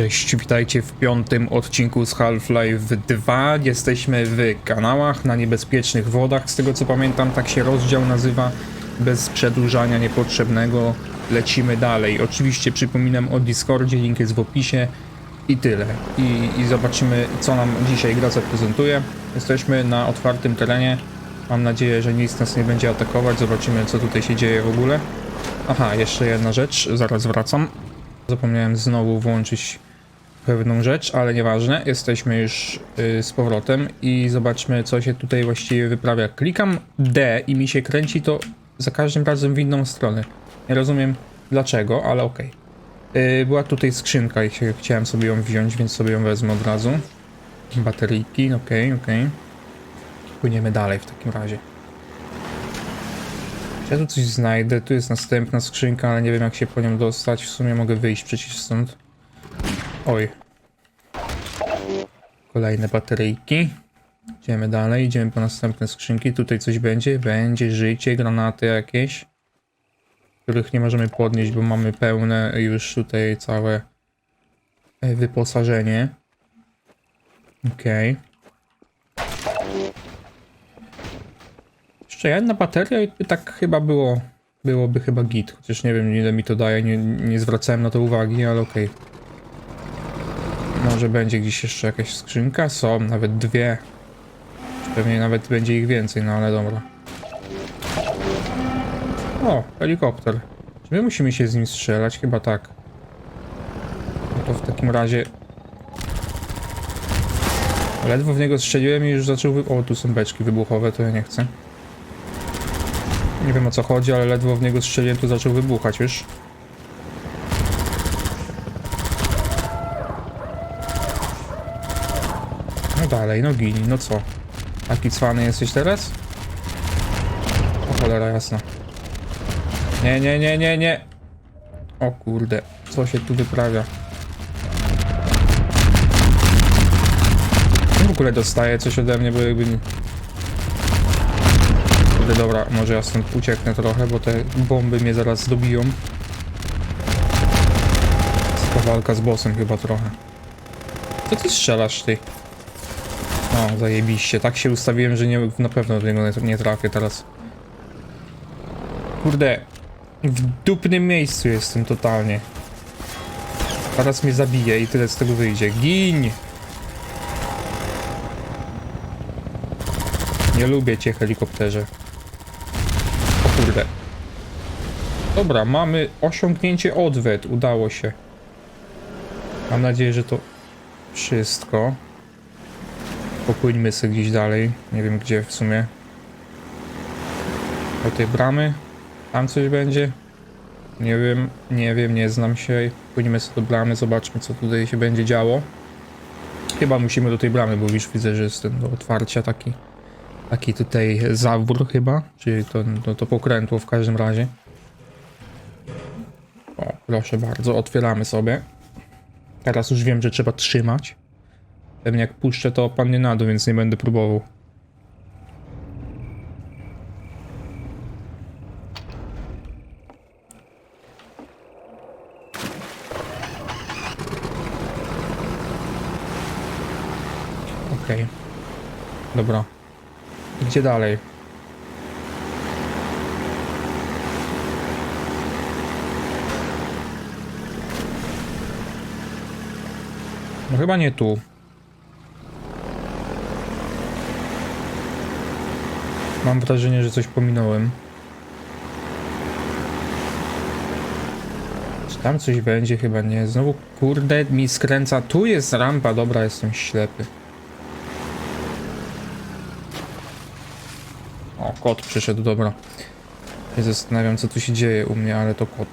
Cześć, witajcie w piątym odcinku z Half-Life 2. Jesteśmy w kanałach na niebezpiecznych wodach. Z tego co pamiętam, tak się rozdział nazywa. Bez przedłużania niepotrzebnego lecimy dalej. Oczywiście przypominam o Discordzie, link jest w opisie i tyle. I, i zobaczymy, co nam dzisiaj gra zaprezentuje. Jesteśmy na otwartym terenie. Mam nadzieję, że nic nas nie będzie atakować. Zobaczymy, co tutaj się dzieje w ogóle. Aha, jeszcze jedna rzecz, zaraz wracam. Zapomniałem znowu włączyć pewną rzecz, ale nieważne. Jesteśmy już y, z powrotem i zobaczmy, co się tutaj właściwie wyprawia. Klikam D i mi się kręci to za każdym razem w inną stronę. Nie rozumiem dlaczego, ale okej. Y, Była tutaj skrzynka i chciałem sobie ją wziąć, więc sobie ją wezmę od razu. Bateryjki, okej, okej. Płyniemy dalej w takim razie. Ja tu coś znajdę, tu jest następna skrzynka, ale nie wiem jak się po nią dostać. W sumie mogę wyjść przecież stąd. Oj. Kolejne bateryjki. Idziemy dalej, idziemy po następne skrzynki. Tutaj coś będzie, będzie życie, granaty jakieś. Których nie możemy podnieść, bo mamy pełne już tutaj całe e, wyposażenie. Okej. Jeszcze jedna bateria i tak chyba było, byłoby chyba git. Chociaż nie wiem ile mi to daje, nie, nie zwracałem na to uwagi, ale okej. Może będzie gdzieś jeszcze jakaś skrzynka? Są, nawet dwie. Pewnie nawet będzie ich więcej, no ale dobra. O, helikopter. Czy my musimy się z nim strzelać? Chyba tak. No to w takim razie... Ledwo w niego strzeliłem i już zaczął... Wy... O, tu są beczki wybuchowe, to ja nie chcę. Nie wiem o co chodzi, ale ledwo w niego strzeliłem, to zaczął wybuchać już. Dalej, no gini, no co? Taki cwany jesteś teraz? O cholera jasna. Nie, nie, nie, nie, nie. O kurde, co się tu wyprawia? W ogóle dostaje coś ode mnie, bo jakby... Kurde, dobra, może ja stąd ucieknę trochę, bo te bomby mnie zaraz dobiją. To walka z bossem chyba trochę. Co ty strzelasz, ty? O, zajebiście. Tak się ustawiłem, że nie, na pewno do niego nie, nie trafię teraz. Kurde. W dupnym miejscu jestem totalnie. Teraz mnie zabije i tyle z tego wyjdzie. Gin! Nie lubię cię, helikopterze. O kurde. Dobra, mamy osiągnięcie odwet. Udało się. Mam nadzieję, że to wszystko. Popłyńmy sobie gdzieś dalej. Nie wiem gdzie w sumie. Do tej bramy. Tam coś będzie. Nie wiem, nie wiem, nie znam się. Płyniemy sobie do bramy, zobaczmy co tutaj się będzie działo. Chyba musimy do tej bramy, bo już widzę, że jest ten do otwarcia taki. Taki tutaj zawór chyba, czyli to, to, to pokrętło w każdym razie. O, proszę bardzo, otwieramy sobie. Teraz już wiem, że trzeba trzymać. Pewnie jak puszczę, to opadnie na dół, więc nie będę próbował. Okej. Dobra. Gdzie dalej? No chyba nie tu. Mam wrażenie, że coś pominąłem. Czy tam coś będzie? Chyba nie. Znowu, kurde, mi skręca. Tu jest rampa, dobra, jestem ślepy. O, kot przyszedł, dobra. Ja zastanawiam, co tu się dzieje u mnie, ale to kot.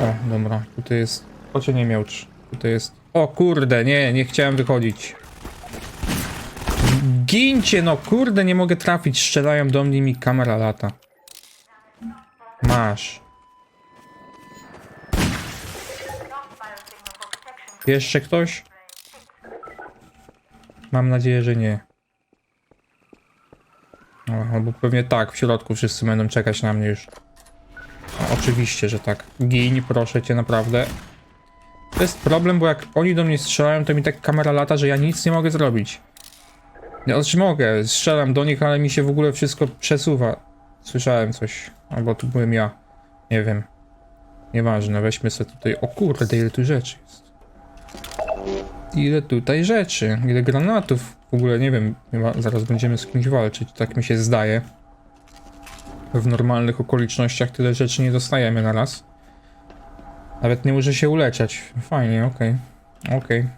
O, dobra, tutaj jest... Ocie nie miałcz. Tutaj jest... O kurde, nie, nie chciałem wychodzić. Gincie, no kurde, nie mogę trafić. Strzelają do mnie mi kamera lata. Masz. Jeszcze ktoś? Mam nadzieję, że nie. O, albo pewnie tak, w środku wszyscy będą czekać na mnie już. O, oczywiście, że tak. Gin, proszę cię, naprawdę. To jest problem, bo jak oni do mnie strzelają, to mi tak kamera lata, że ja nic nie mogę zrobić. Ja znaczy mogę, strzelam do nich, ale mi się w ogóle wszystko przesuwa. Słyszałem coś, albo to byłem ja. Nie wiem. Nieważne, weźmy sobie tutaj. O kurde, ile tu rzeczy jest. Ile tutaj rzeczy, ile granatów. W ogóle nie wiem, chyba zaraz będziemy z kimś walczyć, tak mi się zdaje. W normalnych okolicznościach tyle rzeczy nie dostajemy na raz. Nawet nie muszę się uleczać. Fajnie, okej. Okej.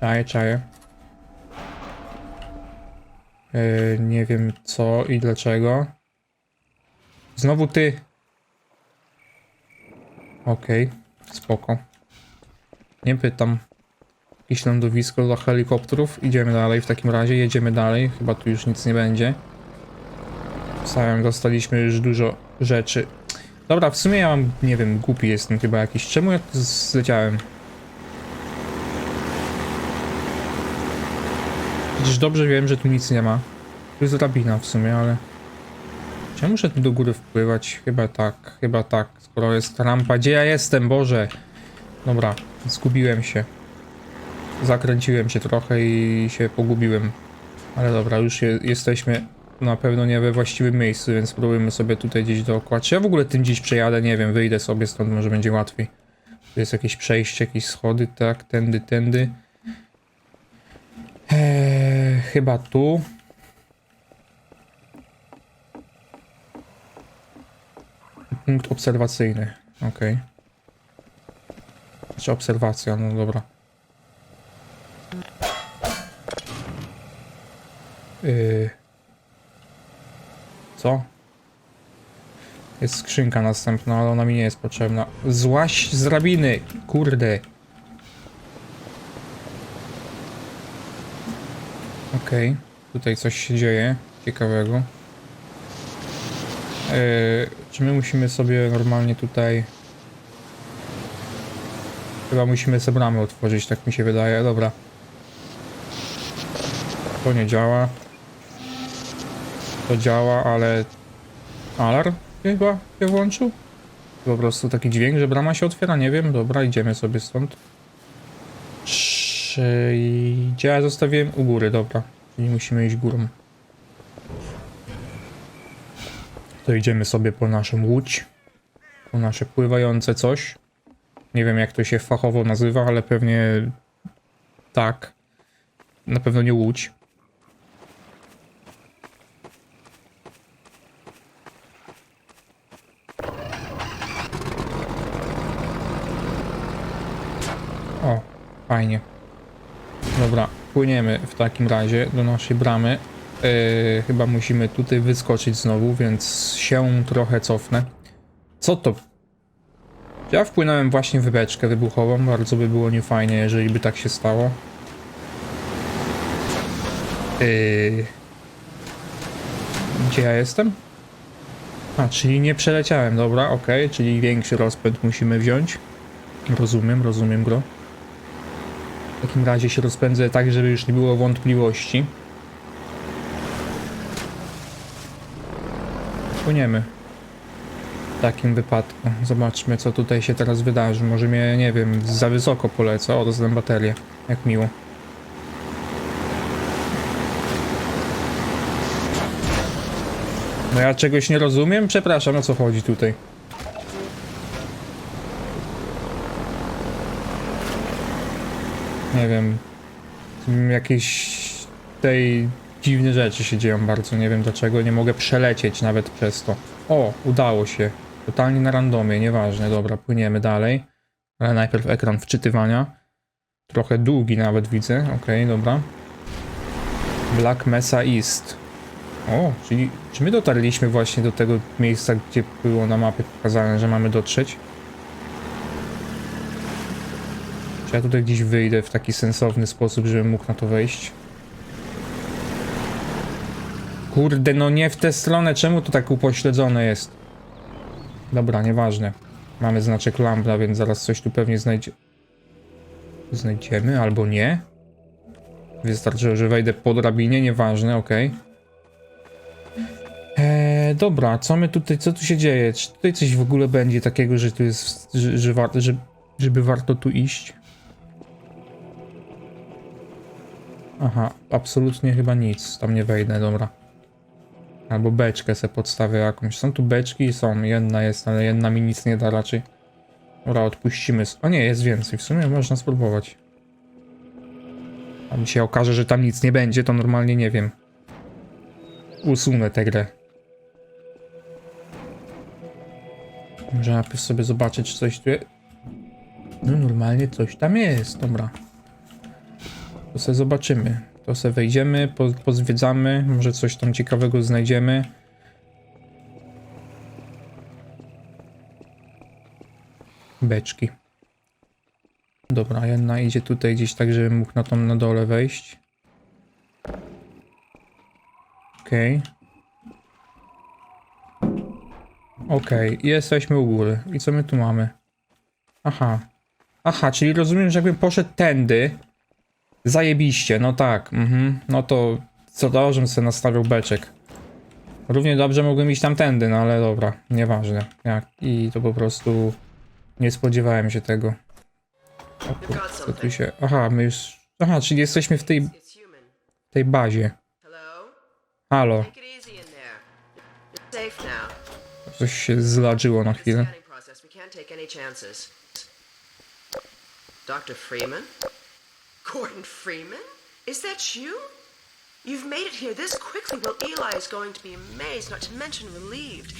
Czaję, czaję. Yy, nie wiem co i dlaczego. Znowu ty. Okej, spoko. Nie pytam. Jakieś lądowisko dla helikopterów. Idziemy dalej w takim razie, jedziemy dalej. Chyba tu już nic nie będzie. Samym dostaliśmy już dużo rzeczy. Dobra, w sumie ja mam, nie wiem, głupi jestem chyba jakiś. Czemu ja zleciałem? Przecież dobrze wiem, że tu nic nie ma. Tu jest drabina w sumie, ale... Czy ja muszę tu do góry wpływać? Chyba tak, chyba tak. Skoro jest rampa. Gdzie ja jestem, Boże? Dobra, zgubiłem się. Zakręciłem się trochę i się pogubiłem. Ale dobra, już je, jesteśmy na pewno nie we właściwym miejscu, więc spróbujmy sobie tutaj gdzieś dookoła. Czy ja w ogóle tym dziś przejadę? Nie wiem, wyjdę sobie stąd, może będzie łatwiej. Tu jest jakieś przejście, jakieś schody, tak, tędy, tędy. Eee, chyba tu. Punkt obserwacyjny. Okej. Czy obserwacja, no dobra. Yy. Co? Jest skrzynka następna, ale ona mi nie jest potrzebna. Złaś z drabiny! Kurde. Okej, tutaj coś się dzieje ciekawego. Yy, czy my musimy sobie normalnie tutaj... Chyba musimy sobie bramy otworzyć, tak mi się wydaje. Dobra. To nie działa. To działa, ale... Alarm chyba się włączył? Po prostu taki dźwięk, że brama się otwiera, nie wiem. Dobra, idziemy sobie stąd. Czy... Ja zostawiłem? U góry, dobra. Czyli musimy iść górą. To idziemy sobie po naszą łódź. Po nasze pływające coś. Nie wiem jak to się fachowo nazywa, ale pewnie tak. Na pewno nie łódź. O, fajnie. Dobra, płyniemy w takim razie do naszej bramy. Yy, chyba musimy tutaj wyskoczyć znowu, więc się trochę cofnę. Co to? Ja wpłynąłem właśnie w beczkę wybuchową, bardzo by było niefajnie, jeżeli by tak się stało. Yy... Gdzie ja jestem? A, czyli nie przeleciałem, dobra, okej, czyli większy rozpęd musimy wziąć. Rozumiem, rozumiem go. W takim razie się rozpędzę tak, żeby już nie było wątpliwości. Płyniemy. W takim wypadku. Zobaczmy, co tutaj się teraz wydarzy. Może mnie, nie wiem, za wysoko polecę. O, doznam baterię. Jak miło. No ja czegoś nie rozumiem? Przepraszam, o co chodzi tutaj? Nie wiem. Jakieś tej dziwne rzeczy się dzieją bardzo. Nie wiem dlaczego. Nie mogę przelecieć nawet przez to. O, udało się. Totalnie na randomie, nieważne. Dobra, płyniemy dalej. Ale najpierw ekran wczytywania. Trochę długi nawet widzę. Okej, dobra. Black Mesa East. O, czyli czy my dotarliśmy właśnie do tego miejsca, gdzie było na mapie pokazane, że mamy dotrzeć? Czy ja tutaj gdzieś wyjdę w taki sensowny sposób, żebym mógł na to wejść? Kurde, no nie w tę stronę, czemu to tak upośledzone jest? Dobra, nieważne. Mamy znaczek lambda, więc zaraz coś tu pewnie znajdzie... Znajdziemy, albo nie. Wystarczy, że wejdę po drabinie, nieważne, okej. Eee, E, dobra, co my tutaj, co tu się dzieje? Czy tutaj coś w ogóle będzie takiego, że tu jest, że, że że, żeby warto tu iść? Aha, absolutnie chyba nic, tam nie wejdę, dobra. Albo beczkę se podstawię jakąś. Są tu beczki? Są, jedna jest, ale jedna mi nic nie da raczej. Dobra, odpuścimy. O nie, jest więcej, w sumie można spróbować. A mi się okaże, że tam nic nie będzie, to normalnie nie wiem. Usunę tę grę. Może najpierw sobie zobaczyć, czy coś tu jest. No normalnie coś tam jest, dobra. To sobie zobaczymy. To sobie wejdziemy, po, pozwiedzamy, może coś tam ciekawego znajdziemy. Beczki. Dobra, jedna idzie tutaj gdzieś tak, żebym mógł na tą na dole wejść. Okej. Okej, jesteśmy u góry. I co my tu mamy? Aha. Aha, czyli rozumiem, że jakbym poszedł tędy. Zajebiście, no tak. Mhm. No to co to, żebym sobie nastawił beczek. Równie dobrze mogłem iść tamtędy, no ale dobra, nieważne. Jak i to po prostu nie spodziewałem się tego. O kur- co tu się. Aha, my już. Aha, czyli jesteśmy w tej, tej bazie. Halo, coś się zladżyło na chwilę. Dr. Freeman? Gordon Freeman? Is that you? You've made it here this quickly. Well, Eli is going to be amazed, not to mention relieved.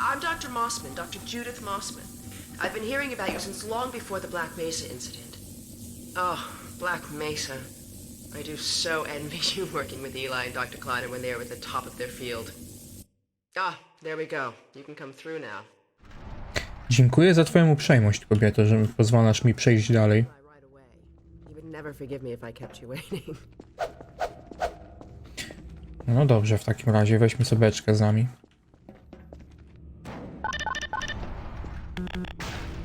I'm Dr. Mossman, Dr. Judith Mossman. I've been hearing about you since long before the Black Mesa incident. Oh, Black Mesa. I do so envy you working with Eli and Dr. Kleiner when they were at the top of their field. Ah, there we go. You can come through now. Dziękuję za twoją uprzejmość, kobieto, że pozwalasz mi przejść dalej. Never forgive me if I kept you waiting. No dobrze, w takim razie weźmy sobie beczkę z nami.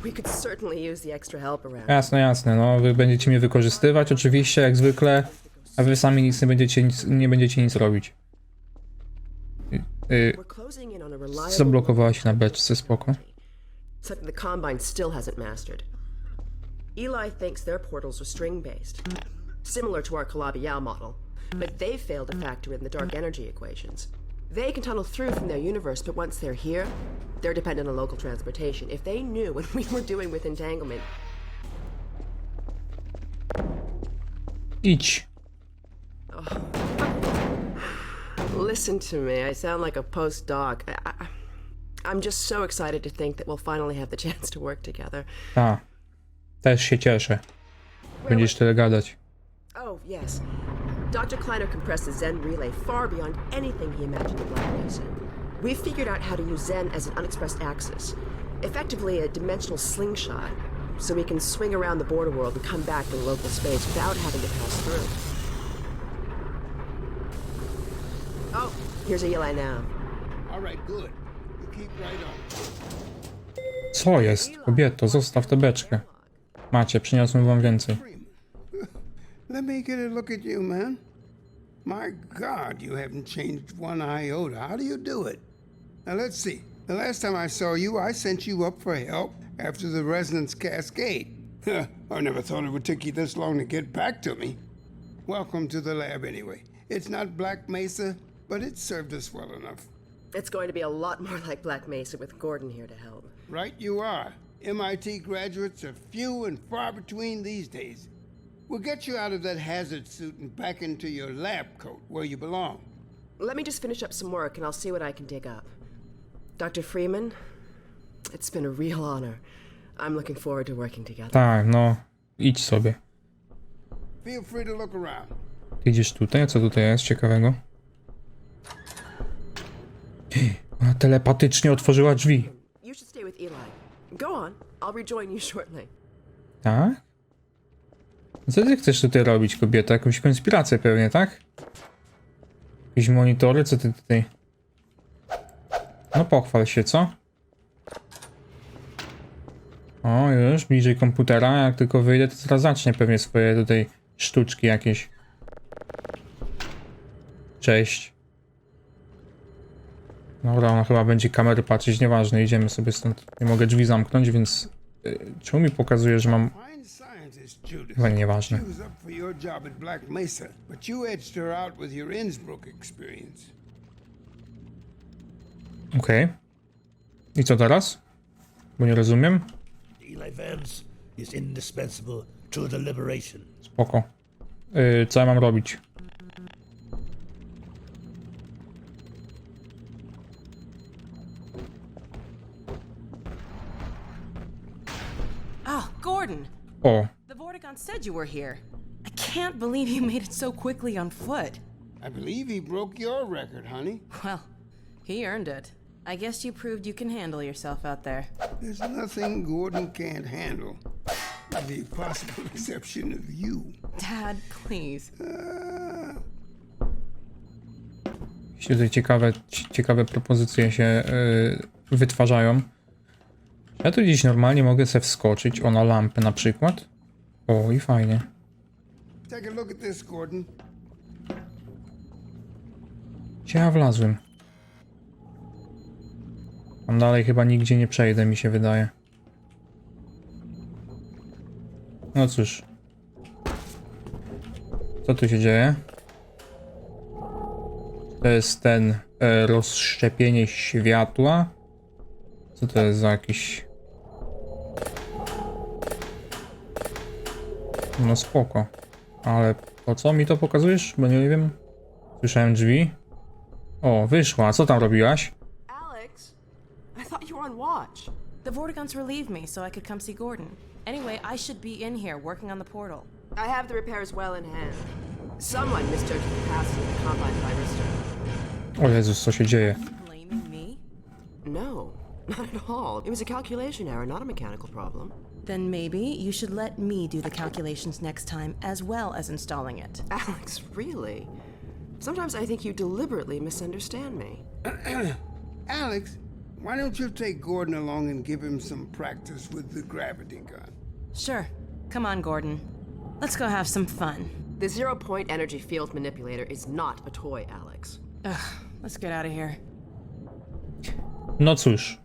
We could certainly use the extra help around. Jasne, jasne, no wy będziecie mnie wykorzystywać oczywiście, jak zwykle, a wy sami nic nie będziecie, nic, nie będziecie nic robić. Y, y, We're closing in on a reliable zablokowała się na beczce, spoko. something the Combine still hasn't mastered. Eli thinks their portals are string-based, similar to our Calabial model, but they've failed to factor in the dark energy equations. They can tunnel through from their universe, but once they're here, they're dependent on local transportation. If they knew what we were doing with entanglement, Idź. Oh. Listen to me. I sound like a postdoc. I, I, I'm just so excited to think that we'll finally have the chance to work together. A, też się cieszę. Będziesz tyle gadać. Oh, yes. Dr. Kleiner compressed the Zen relay far beyond anything he imagined at Black Mesa. We've figured out how to use Zen as an unexpressed axis, effectively a dimensional slingshot, so we can swing around the border world and come back to local space without having to pass through. Oh, here's Eli now. All right, good. You keep right on. Co jest? Kobieto, zostaw tę beczkę. Macie, przyniosłem wam więcej. Freeman. Let me get a look at you, man. My God, you haven't changed one iota. How do you do it? Now let's see. The last time I saw you, I sent you up for help after the resonance cascade. I never thought it would take you this long to get back to me. Welcome to the lab, anyway. It's not Black Mesa, but it served us well enough. It's going to be a lot more like Black Mesa with Gordon here to help. Right you are. MIT graduates are few and far between these days. We'll get you out of that hazard suit and back into your lab coat where you belong. Let me just finish up some work and I'll see what I can dig up. Dr. Freeman, it's been a real honor. I'm looking forward to working together. Tak, no, idź sobie. Feel free to look around. Ty Idziesz tutaj, a co tutaj jest ciekawego? Ona telepatycznie otworzyła drzwi. You should stay with Eli. Go on, I'll rejoin you shortly. Tak? Co ty chcesz tutaj robić, kobieta? Jakąś konspirację pewnie, tak? Jakieś monitory? Co ty tutaj... No pochwal się, co? O, już, bliżej komputera. Jak tylko wyjdę, to zaraz zacznie pewnie swoje tutaj sztuczki jakieś. Cześć. Dobra, ona chyba będzie kamery patrzeć, nieważne, idziemy sobie stąd. Nie mogę drzwi zamknąć, więc... y, Czemu mi pokazuje, że mam... Chyba nieważne. Okej. I co teraz? Bo nie rozumiem. Spoko. Y, co ja mam robić? Gordon! O, The Vortigaunt said you were here. I can't believe you made it so quickly on foot. I believe he broke your record, honey. Well, he earned it. I guess you proved you can handle yourself out there. There's nothing Gordon can't handle, with the possible exception of you. Dad, please. Uh, jeśli tutaj ciekawe, ci- ciekawe propozycje się y, wytwarzają. Ja tu gdzieś normalnie mogę sobie wskoczyć, o na lampę na przykład. O, i fajnie. take a look at this, Gordon. Gdzie ja wlazłem? Tam dalej chyba nigdzie nie przejdę, mi się wydaje. No cóż. Co tu się dzieje? To jest ten e, rozszczepienie światła. Co to jest za jakiś... No spoko. Ale po co mi to pokazujesz? Bo nie wiem. Słyszałem drzwi. O, wyszła. Co tam robiłaś? Alex, I thought you were on watch. The Vortigaunts relieved me so I could come see Gordon. Anyway, I should be in here working on the portal. I have the repairs well in hand. Someone misjudged the capacity of the combine thyristor. O Jezus, co się dzieje? No, not at all. It was a calculation error, not a mechanical problem. Then maybe you should let me do the calculations next time as well as installing it. Alex, really? Sometimes I think you deliberately misunderstand me. Alex, why don't you take Gordon along and give him some practice with the gravity gun? Sure. Come on, Gordon. Let's go have some fun. The zero point energy field manipulator is not a toy, Alex. Ugh, Let's get out of here. No cóż.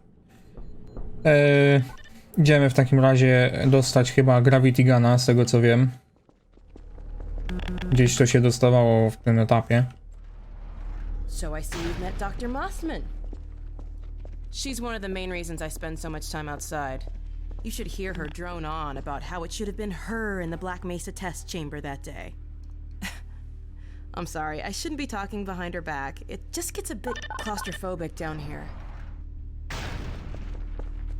Eee, idziemy w takim razie dostać chyba Gravity Guna, z tego co wiem. Gdzieś to się dostawało w tym etapie. So I see you've met Dr. Mossman. She's one of the main reasons I spend so much time outside. You should hear her drone on about how it should have been her in the Black Mesa test chamber that day. I'm sorry, I shouldn't be talking behind her back. It just gets a bit claustrophobic down here.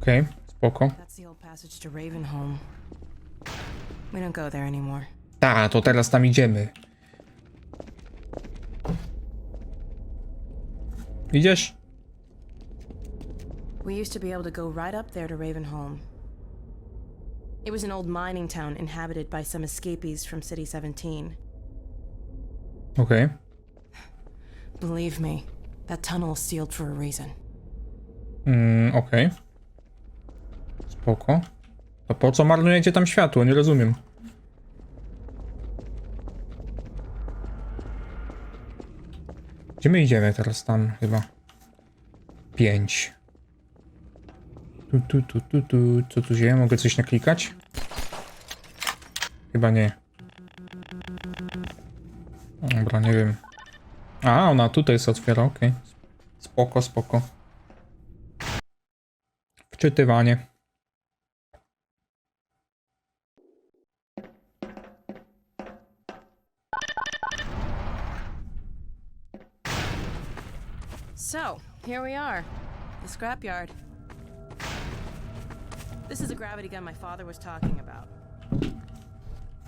Okej, spoko. That's the old passage to Ravenholm. We don't go there anymore. Ta, to teraz tam idziemy. Idziesz? We used to be able to go right up there to Ravenholm. It was an old mining town inhabited by some escapees from City 17. Okay. Believe me, that tunnel is sealed for a reason. Mm, okej. Spoko. To po co marnujecie tam światło? Nie rozumiem. Gdzie my idziemy teraz? Tam chyba. Pięć. Tu, tu, tu, tu, tu. Co tu się? Mogę coś naklikać? Chyba nie. Dobra, nie wiem. A, ona tutaj się otwiera, okej. Spoko, spoko. Wczytywanie. Here we are. The scrapyard. This is a gravity gun my father was talking about.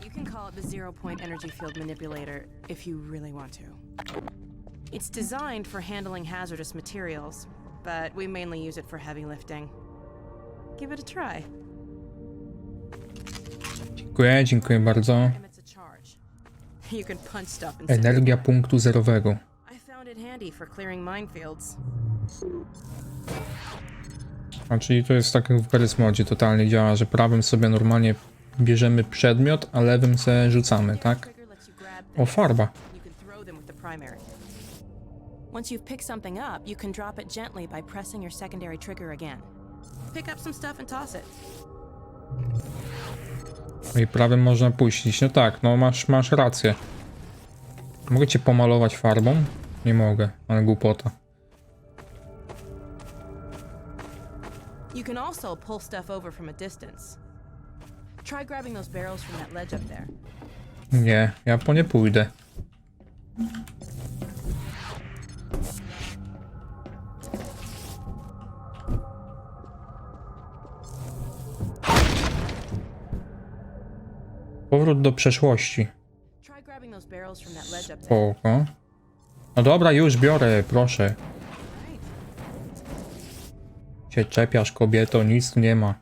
You can call it the zero point energy field manipulator if you really want to. It's designed for handling hazardous materials, but we mainly use it for heavy lifting. Give it a try. Dziękuję, dziękuję bardzo. Emits a charge. You can punch stuff. Energia punktu zerowego. I found it handy for clearing minefields. A czyli to jest tak jak w Garry's Modzie totalnie działa, że prawym sobie normalnie bierzemy przedmiot, a lewym sobie rzucamy, tak? O, farba. Once you've picked something up, you can drop it gently by pressing your secondary trigger again. Pick up some stuff and toss it. I prawym można puścić. No tak, no masz, masz rację. Mogę cię pomalować farbą? Nie mogę, ale głupota. You can also pull stuff over from a distance. Try grabbing those barrels from that ledge up there. Nie, ja po nie pójdę. Powrót do przeszłości. Spoko. No dobra, już biorę, proszę. Cię czepiasz, kobieto, nic tu nie ma.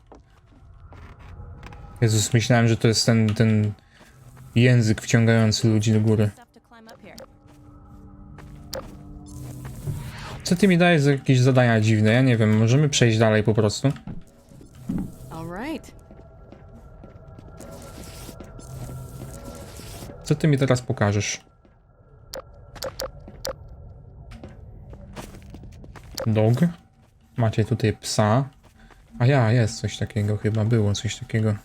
Jezus, myślałem, że to jest ten, ten język wciągający ludzi do góry. Co ty mi dajesz za jakieś zadania dziwne? Ja nie wiem, możemy przejść dalej po prostu. Co ty mi teraz pokażesz? Dog. Macie tutaj psa. A ja, jest coś takiego chyba, było coś takiego.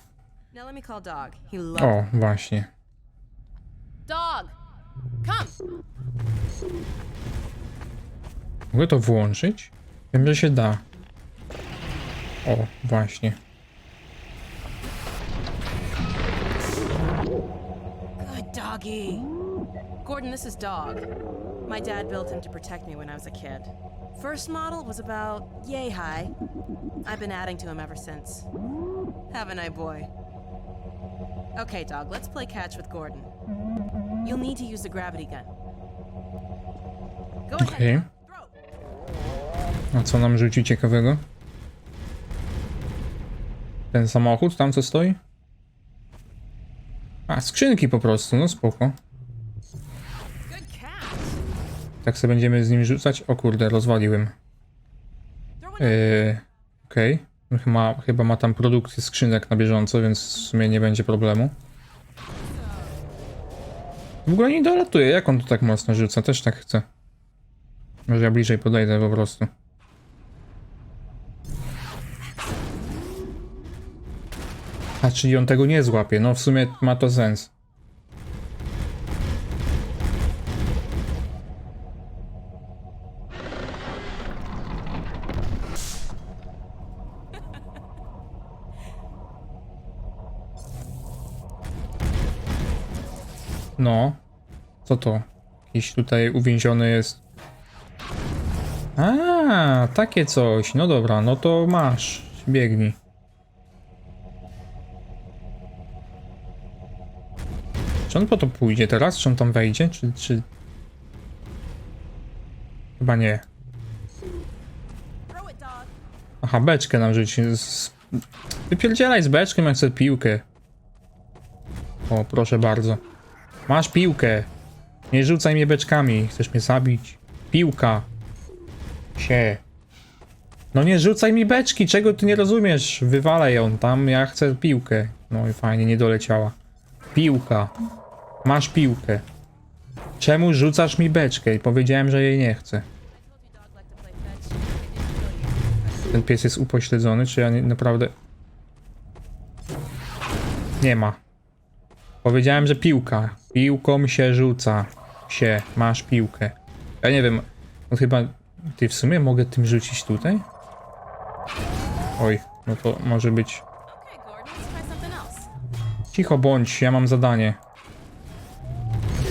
O, właśnie. Dog. Come. Mogę to włączyć? Wiem, że się da. O, właśnie. Doggy. Gordon, this is Dog. My dad built him to protect me when I was a kid. First model was about yay high. I've been adding to him ever since. Haven't I, boy? Okay, Dog, let's play catch with Gordon. You'll need to use the gravity gun. Go ahead. Throw. A co nam rzuci ciekawego? Ten samochód, tam co stoi? A, skrzynki po prostu, no spoko. Tak sobie będziemy z nim rzucać. O kurde, rozwaliłem. Yy, Okej. Chyba, chyba ma tam produkcję skrzynek na bieżąco, więc w sumie nie będzie problemu. W ogóle nie dolatuje. Jak on to tak mocno rzuca? Też tak chcę. Może ja bliżej podejdę po prostu. A, czyli on tego nie złapie. No w sumie ma to sens. No. Co to? Jakiś tutaj uwięziony jest. A, takie coś. No dobra, no to masz. Biegnij. Czy on po to pójdzie teraz? Czy on tam wejdzie? Czy. czy... Chyba nie. Aha, beczkę nam rzuci. Z... Wypierdzielaj z beczką, jak chcę piłkę. O, proszę bardzo. Masz piłkę. Nie rzucaj mnie beczkami. Chcesz mnie zabić? Piłka. Sie. No nie rzucaj mi beczki, czego ty nie rozumiesz? Wywalaj ją tam, ja chcę piłkę. No i fajnie, nie doleciała. Piłka. Masz piłkę. Czemu rzucasz mi beczkę? Powiedziałem, że jej nie chcę. Ten pies jest upośledzony, czy ja nie, naprawdę... Nie ma. Powiedziałem, że piłka. Piłką się rzuca. Się, masz piłkę. Ja nie wiem, no chyba... Ty w sumie mogę tym rzucić tutaj? Oj, no to może być... Cicho bądź, ja mam zadanie.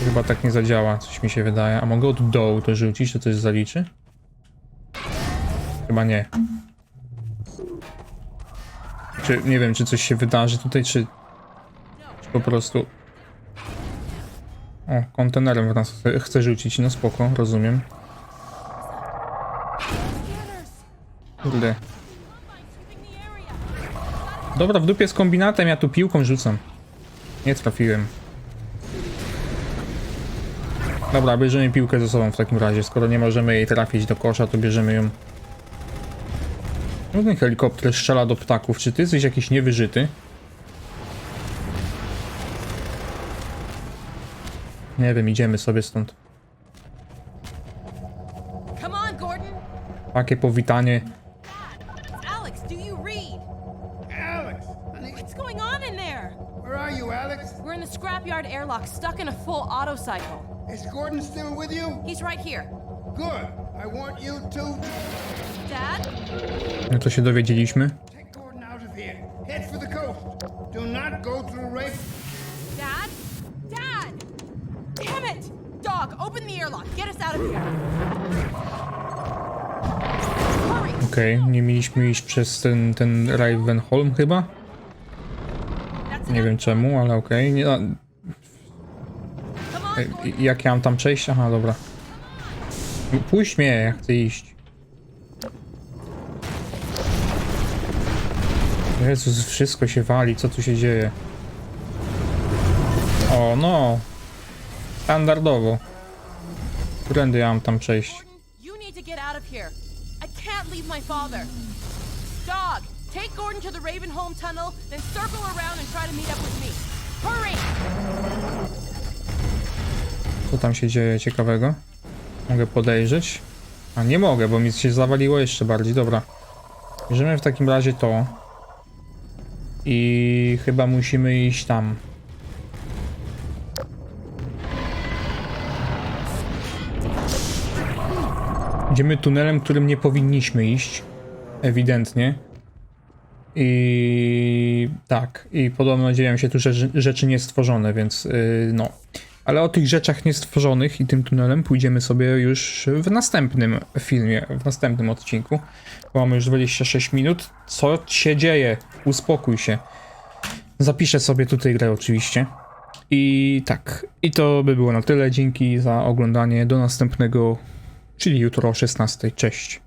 Chyba tak nie zadziała, coś mi się wydaje. A mogę od dołu to rzucić, to coś zaliczy? Chyba nie. Czy, nie wiem, czy coś się wydarzy tutaj, czy, czy po prostu... O, kontenerem w nas chce, rzucić, no spoko, rozumiem. Kurde. Dobra, w dupie z kombinatem, ja tu piłką rzucam. Nie trafiłem. Dobra, bierzemy piłkę ze sobą w takim razie. Skoro nie możemy jej trafić do kosza, to bierzemy ją. No ten helikopter strzela do ptaków. Czy ty jesteś jakiś niewyżyty? Nie wiem, idziemy sobie stąd. Takie powitanie. Not go through Rafe. Dad? Dad! Damn it! Dog, open the airlock. Get us out of here. Hurry! Okej, nie mieliśmy iść przez ten, ten Ravenholm chyba? Nie wiem czemu, ale okej. Nie, a, Come on, e, Gordon. Jak ja mam tam przejść? Aha, dobra. Puść mnie, ja chcę iść. Jezus, wszystko się wali, co tu się dzieje? O, no. Standardowo. Którędy ja mam tam przejść? Dog, take Gordon to the tunnel, then circle around and try to meet up with me. Hurry! Co tam się dzieje ciekawego? Mogę podejrzeć? A nie mogę, bo mi się zawaliło jeszcze bardziej. Dobra. Bierzemy w takim razie to. I chyba musimy iść tam. Idziemy tunelem, którym nie powinniśmy iść. Ewidentnie. I tak, i podobno dzieją się tu rzeczy, niestworzone, więc yy, no. Ale o tych rzeczach niestworzonych i tym tunelem pójdziemy sobie już w następnym filmie, w następnym odcinku. Mamy już 26 minut. Co się dzieje? Uspokój się. Zapiszę sobie tutaj grę oczywiście. I tak, i to by było na tyle. Dzięki za oglądanie. Do następnego, czyli jutro o 16. Cześć.